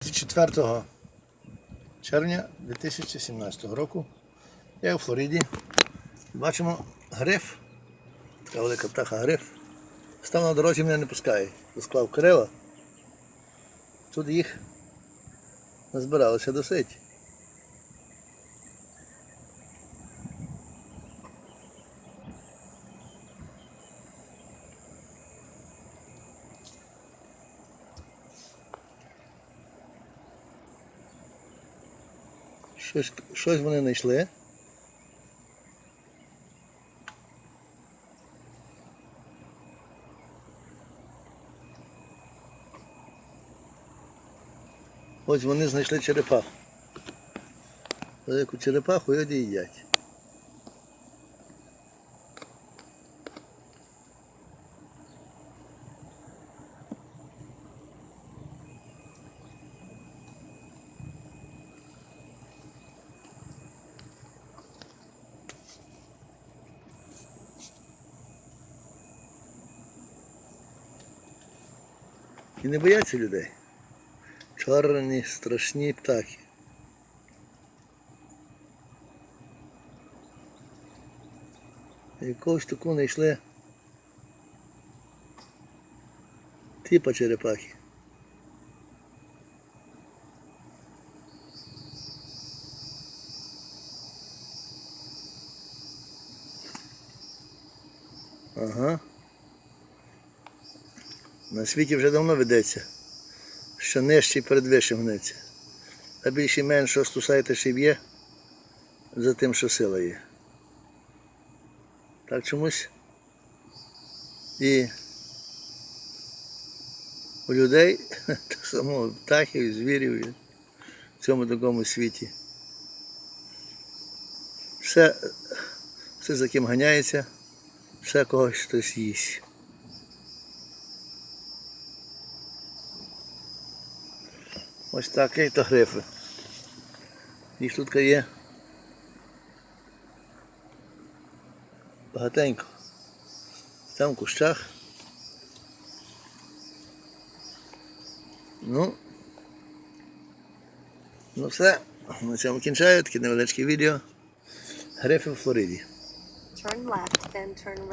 4 червня 2017 року я у Флориді. Бачимо гриф, така велика птаха гриф. Став на дорозі мене не пускає. Склав крила. Тут їх назбиралося досить. Щось, щось вони знайшли. Ось вони знайшли черепаху. Велику черепаху і їдять. І не бояться людей. Чорні, страшні птахи. Якогось таку знайшли типа черепахи. Ага. На світі вже давно ведеться, що нижчий перед вищим гнеться. А більше менше стусайте ще б'є за тим, що сила є. Так чомусь і у людей, так само птахів, і звірів в цьому такому світі. Все, все за ким ганяється, все когось хтось їсть. Ось такі то грифи. Їх тут є багатенько. Там в кущах. Ну, ну все. На цьому кінчаю таке невеличке відео. Грифи в Флориді. Turn left, then turn right.